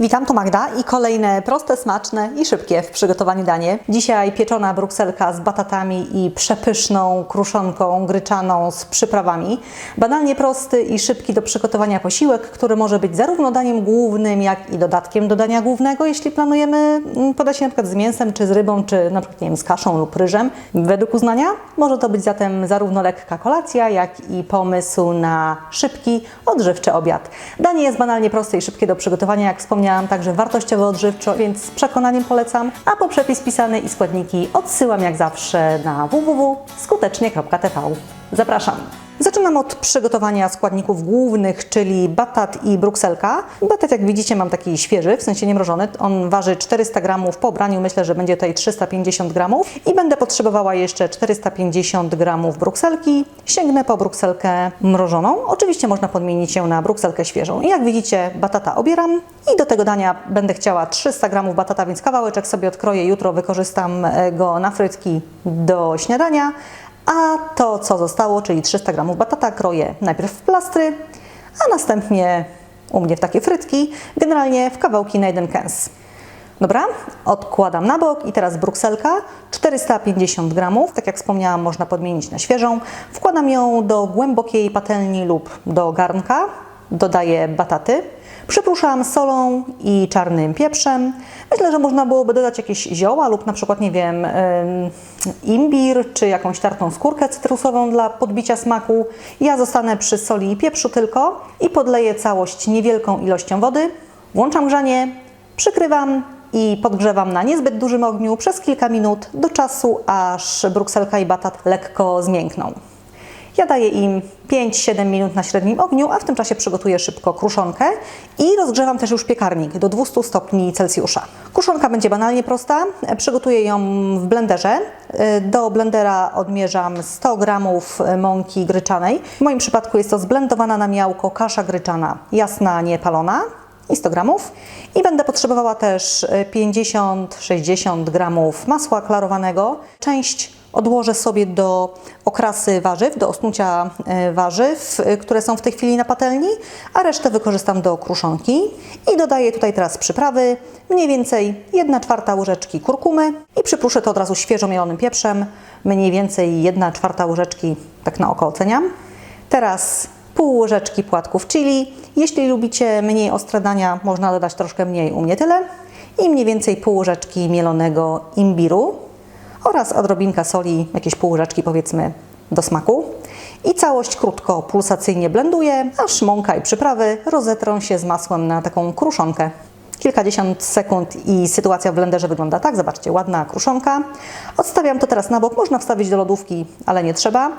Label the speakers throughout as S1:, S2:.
S1: Witam, tu Magda i kolejne proste, smaczne i szybkie w przygotowaniu danie. Dzisiaj pieczona brukselka z batatami i przepyszną kruszonką gryczaną z przyprawami. Banalnie prosty i szybki do przygotowania posiłek, który może być zarówno daniem głównym, jak i dodatkiem do dania głównego, jeśli planujemy mm, podać na przykład z mięsem, czy z rybą, czy przykład nie wiem, z kaszą lub ryżem. Według uznania może to być zatem zarówno lekka kolacja, jak i pomysł na szybki, odżywczy obiad. Danie jest banalnie proste i szybkie do przygotowania, jak wspomniałam, także wartościowo odżywczo, więc z przekonaniem polecam. A po przepis pisany i składniki odsyłam jak zawsze na www.skutecznie.tv. Zapraszam. Zaczynam od przygotowania składników głównych, czyli batat i brukselka. Batat, jak widzicie, mam taki świeży, w sensie nie mrożony. On waży 400 gramów. Po braniu myślę, że będzie tutaj 350 gramów. I będę potrzebowała jeszcze 450 gramów brukselki. Sięgnę po brukselkę mrożoną. Oczywiście można podmienić ją na brukselkę świeżą. I jak widzicie, batata obieram. I do tego dania będę chciała 300 gramów batata, więc kawałeczek sobie odkroję. Jutro wykorzystam e, go na frytki do śniadania. A to, co zostało, czyli 300 gramów batata, kroję najpierw w plastry, a następnie u mnie w takie frytki, generalnie w kawałki na jeden kęs. Dobra, odkładam na bok i teraz brukselka 450 gramów, tak jak wspomniałam, można podmienić na świeżą. Wkładam ją do głębokiej patelni lub do garnka, dodaję bataty. Przypruszam solą i czarnym pieprzem. Myślę, że można byłoby dodać jakieś zioła lub na przykład, nie wiem, imbir czy jakąś tartą skórkę cytrusową dla podbicia smaku. Ja zostanę przy soli i pieprzu tylko i podleję całość niewielką ilością wody. Włączam grzanie, przykrywam i podgrzewam na niezbyt dużym ogniu przez kilka minut do czasu, aż brukselka i batat lekko zmiękną. Ja daję im 5-7 minut na średnim ogniu, a w tym czasie przygotuję szybko kruszonkę i rozgrzewam też już piekarnik do 200 stopni Celsjusza. Kruszonka będzie banalnie prosta. Przygotuję ją w blenderze. Do blendera odmierzam 100 g mąki gryczanej. W moim przypadku jest to zblendowana na miałko kasza gryczana, jasna, niepalona i 100 gramów. I będę potrzebowała też 50-60 gramów masła klarowanego. Część odłożę sobie do okrasy warzyw, do osnucia e, warzyw, e, które są w tej chwili na patelni, a resztę wykorzystam do kruszonki. I dodaję tutaj teraz przyprawy, mniej więcej 1 czwarta łyżeczki kurkumy i przypruszę to od razu świeżo mielonym pieprzem, mniej więcej 1 czwarta łyżeczki, tak na oko oceniam. Teraz pół łyżeczki płatków chili. Jeśli lubicie mniej ostre dania, można dodać troszkę mniej, u mnie tyle. I mniej więcej pół łyżeczki mielonego imbiru oraz odrobinka soli, jakieś pół łyżeczki powiedzmy do smaku. I całość krótko pulsacyjnie blenduję, aż mąka i przyprawy rozetrą się z masłem na taką kruszonkę. Kilkadziesiąt sekund i sytuacja w blenderze wygląda tak. Zobaczcie, ładna kruszonka. Odstawiam to teraz na bok. Można wstawić do lodówki, ale nie trzeba.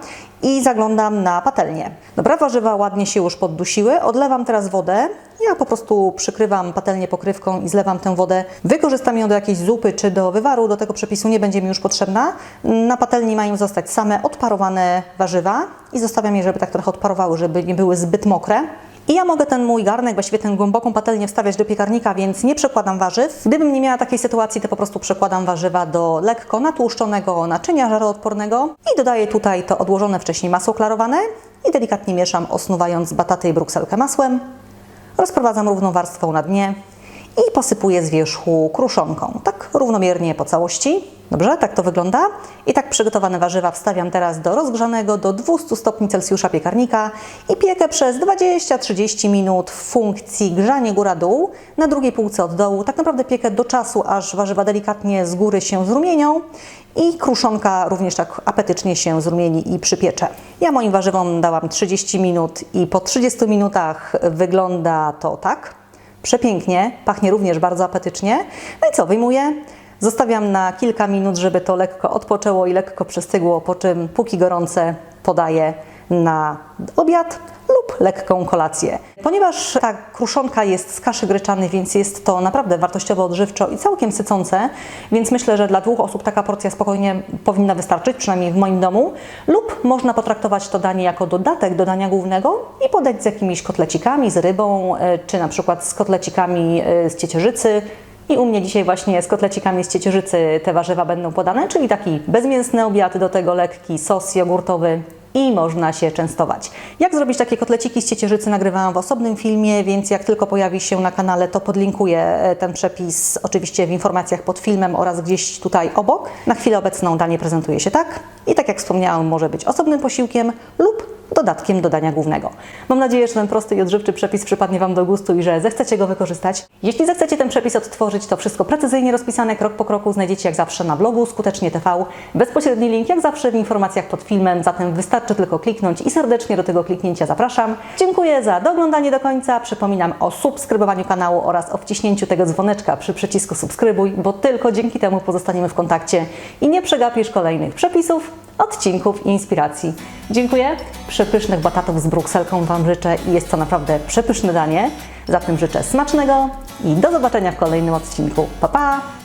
S1: I zaglądam na patelnię. Dobra, warzywa ładnie się już poddusiły. Odlewam teraz wodę. Ja po prostu przykrywam patelnię pokrywką i zlewam tę wodę. Wykorzystam ją do jakiejś zupy czy do wywaru. Do tego przepisu nie będzie mi już potrzebna. Na patelni mają zostać same odparowane warzywa i zostawiam je, żeby tak trochę odparowały, żeby nie były zbyt mokre. I ja mogę ten mój garnek, właściwie tę głęboką patelnię wstawiać do piekarnika, więc nie przekładam warzyw. Gdybym nie miała takiej sytuacji, to po prostu przekładam warzywa do lekko natłuszczonego naczynia żaroodpornego i dodaję tutaj to odłożone wcześniej masło klarowane i delikatnie mieszam, osnuwając bataty i brukselkę masłem. Rozprowadzam równą warstwą na dnie i posypuję z wierzchu kruszonką, tak równomiernie po całości. Dobrze, tak to wygląda. I tak przygotowane warzywa wstawiam teraz do rozgrzanego do 200 stopni Celsjusza piekarnika i piekę przez 20-30 minut w funkcji grzanie góra-dół. Na drugiej półce od dołu tak naprawdę piekę do czasu, aż warzywa delikatnie z góry się zrumienią i kruszonka również tak apetycznie się zrumieni i przypiecze. Ja moim warzywom dałam 30 minut i po 30 minutach wygląda to tak. Przepięknie, pachnie również bardzo apetycznie. No i co, wyjmuję. Zostawiam na kilka minut, żeby to lekko odpoczęło i lekko przystygło, po czym póki gorące podaję na obiad lub lekką kolację. Ponieważ ta kruszonka jest z kaszy gryczanej, więc jest to naprawdę wartościowo odżywczo i całkiem sycące, więc myślę, że dla dwóch osób taka porcja spokojnie powinna wystarczyć, przynajmniej w moim domu. Lub można potraktować to danie jako dodatek do dania głównego i podać z jakimiś kotlecikami, z rybą, e, czy na przykład z kotlecikami e, z ciecierzycy, i u mnie dzisiaj właśnie z kotlecikami z ciecierzycy te warzywa będą podane, czyli taki bezmięsny obiad, do tego lekki sos jogurtowy i można się częstować. Jak zrobić takie kotleciki z ciecierzycy nagrywałam w osobnym filmie, więc jak tylko pojawi się na kanale, to podlinkuję e, ten przepis oczywiście w informacjach pod filmem oraz gdzieś tutaj obok. Na chwilę obecną danie prezentuje się tak i tak jak wspomniałam, może być osobnym posiłkiem lub dodatkiem do dania głównego. Mam nadzieję, że ten prosty i odżywczy przepis przypadnie Wam do gustu i że zechcecie go wykorzystać. Jeśli zechcecie ten przepis odtworzyć, to wszystko precyzyjnie rozpisane krok po kroku znajdziecie jak zawsze na blogu Skutecznie TV. Bezpośredni link jak zawsze w informacjach pod filmem, zatem wystarczy tylko kliknąć i serdecznie do tego kliknięcia zapraszam. Dziękuję za doglądanie do końca. Przypominam o subskrybowaniu kanału oraz o wciśnięciu tego dzwoneczka przy przycisku subskrybuj, bo tylko dzięki temu pozostaniemy w kontakcie i nie przegapisz kolejnych przepisów, odcinków inspiracji. Dziękuję. Przepysznych batatów z brukselką Wam życzę i jest to naprawdę przepyszne danie. Zatem życzę smacznego i do zobaczenia w kolejnym odcinku. Pa, pa!